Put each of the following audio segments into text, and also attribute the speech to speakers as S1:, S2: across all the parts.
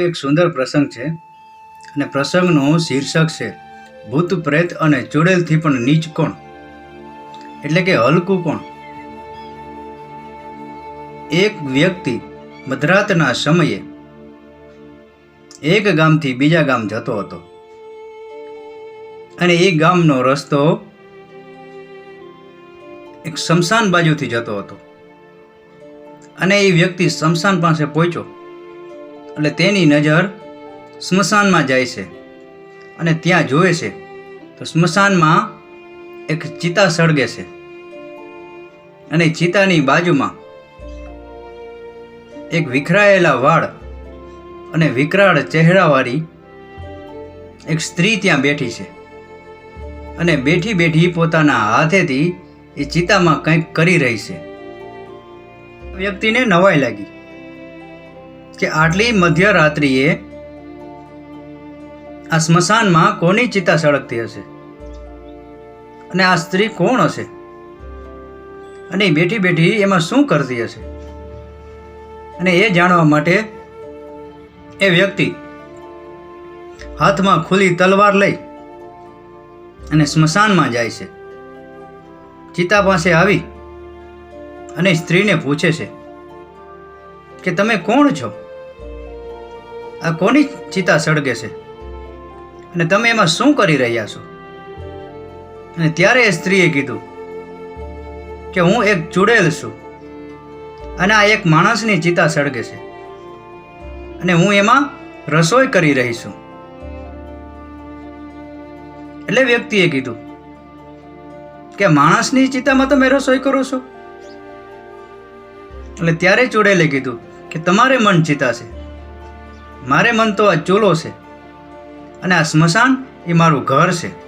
S1: એક સુંદર પ્રસંગ છે. અને પ્રસંગનું શીર્ષક છે, ભૂત પ્રેત અને ચુડેલથી પણ નીચ કોણ? એટલે કે હલકું કોણ? એક વ્યક્તિ મધરાતના સમયે એક ગામથી બીજા ગામ જતો હતો. અને એ ગામનો રસ્તો એક શમશાન બાજુથી જતો હતો. અને એ વ્યક્તિ શમશાન પાસે પહોંચ્યો. એટલે તેની નજર સ્મશાનમાં જાય છે અને ત્યાં જોવે છે તો સ્મશાનમાં એક ચિતા સળગે છે અને ચિતાની બાજુમાં એક વિખરાયેલા વાળ અને વિકરાળ ચહેરાવાળી એક સ્ત્રી ત્યાં બેઠી છે અને બેઠી બેઠી પોતાના હાથેથી એ ચિતામાં કંઈક કરી રહી છે વ્યક્તિને નવાઈ લાગી. કે આટલી મધ્યરાત્રિએ આ સ્મશાનમાં કોની ચિતા સળગતી હશે? અને આ સ્ત્રી કોણ હશે? અને બેઠી બેઠી એમાં શું કરતી હશે? અને એ જાણવા માટે એ વ્યક્તિ હાથમાં ખુલ્લી તલવાર લઈ અને સ્મશાનમાં જાય છે. ચિતા પાસે આવી અને સ્ત્રીને પૂછે છે કે તમે કોણ છો? આ કોની ચિતા સળગે છે? અને તમે એમાં શું કરી રહ્યા છો? અને ત્યારે એ સ્ત્રીએ કીધું કે હું એક ચૂડેલ છું અને આ એક માણસની ચિતા સળગે છે અને હું એમાં રસોઈ કરી રહી છું. એટલે વ્યક્તિએ કીધું કે માણસની ચિતામાં તમે રસોઈ કરો છો? એટલે ત્યારે ચૂડેલે કીધું કે તમારે મન ચિતા છે. મારે મન તો આ ચૂલો છે અને આ સ્મશાન એ મારું ઘર છે.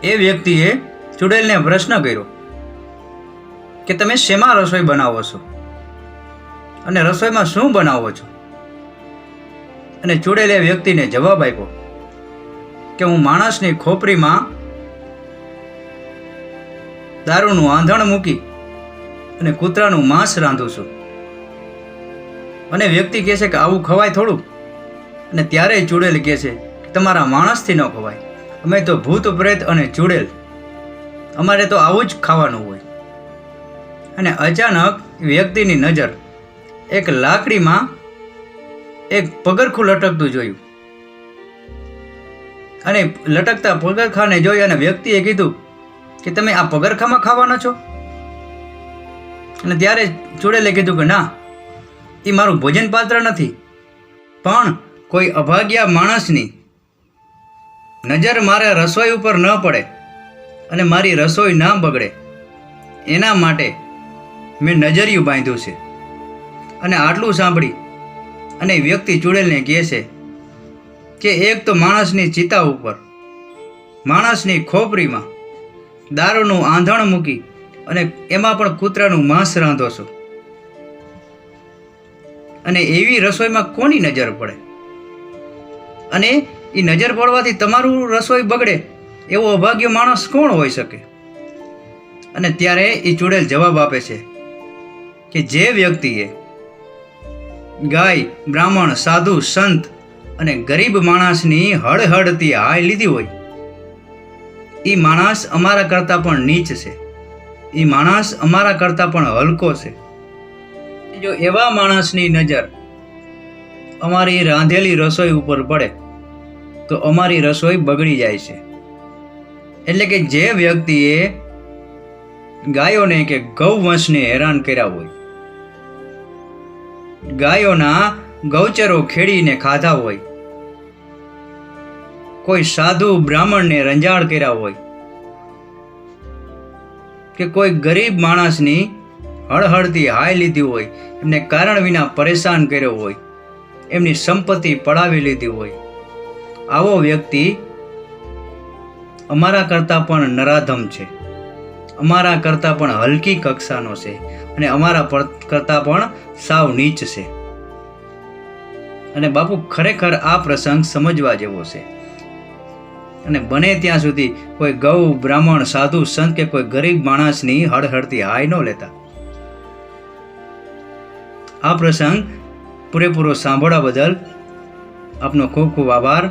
S1: એ વ્યક્તિએ ચુડેલને પ્રશ્ન કર્યો કે તમે શેમાં રસોઈ બનાવો છો? અને રસોઈમાં શું બનાવો છો? અને ચુડેલે વ્યક્તિને જવાબ આપ્યો કે હું માણસની ખોપરીમાં દારૂનું આંધણ મૂકી અને કૂતરાનું માંસ રાંધું છું. અને વ્યક્તિ કહે છે કે આવું ખવાય થોડું? અને ત્યારે ચૂડેલ કહે છે તમારા માણસથી ન ખવાય. અમે તો ભૂત, પ્રેત અને ચૂડેલ. અમારે તો આવું જ ખાવાનું હોય. અને અચાનક વ્યક્તિની નજર એક લાકડીમાં એક પગરખું લટકતું જોયું. અને લટકતા પગરખાને જોઈ અને વ્યક્તિએ કીધું કે તમે આ પગરખામાં ખાવાના છો? અને ત્યારે ચૂડેલે કીધું કે ના એ મારું ભોજન પાત્ર નથી. પણ કોઈ અભાગ્યા માણસની નજર મારે રસોઈ ઉપર ન પડે અને મારી રસોઈ ના બગડે, એના માટે મેં નજરિયું બાંધ્યું છે. અને આટલું સાંભળી અને વ્યક્તિ ચૂડેલને કહે છે કે એક તો માણસની ચિતા ઉપર, માણસની ખોપરીમાં દારૂનું આંધણ મૂકી અને એમાં પણ કૂતરાનું માંસ રાંધો છો. અને એવી રસોઈમાં કોની નજર પડે? અને એ નજર પડવાથી તમારું રસોઈ બગડે એવો અભાગ્ય માણસ કોણ હોઈ શકે? અને ત્યારે એ ચૂડેલ જવાબ આપે છે કે જે વ્યક્તિએ ગાય, બ્રાહ્મણ, સાધુ, સંત અને ગરીબ માણસની હળહળતી હાય લીધી હોય એ માણસ અમારા કરતાં પણ નીચ છે. એ માણસ અમારા કરતાં પણ હલકો છે. જો એવા માણસની નજર અમારી રાંધેલી રસોઈ ઉપર પડે તો અમારી રસોઈ બગડી જાય છે. એટલે કે જે વ્યક્તિએ ગાયોને કે ગૌવંશને હેરાન કર્યા હોય, ગાયોના ગૌચરો ખેડીને ખાધા હોય, કોઈ સાધુ બ્રાહ્મણને રંજાડ કર્યા હોય, કે કોઈ ગરીબ માણસની હળહળતી હાય લીધી હોય, એમને કારણ વિના પરેશાન કર્યો હોય, એમની સંપત્તિ પડાવી લીધી હોય આવો વ્યક્તિ અમારા કરતાં પણ નરાધમ છે. અમારા કરતાં પણ હલકી કક્ષાનો છે અને અમારા કરતાં પણ સાવ નીચ છે. અને બાપુ ખરેખર આ પ્રસંગ સમજવા જેવો છે. અને બને ત્યાં સુધી કોઈ ગૌ, બ્રાહ્મણ, સાધુ, સંત કે કોઈ ગરીબ માણસની હળહળતી હાય ન લેતા. આ પ્રસંગ પૂરેપૂરો સાંભળવા બદલ આપનો ખૂબ ખૂબ આભાર.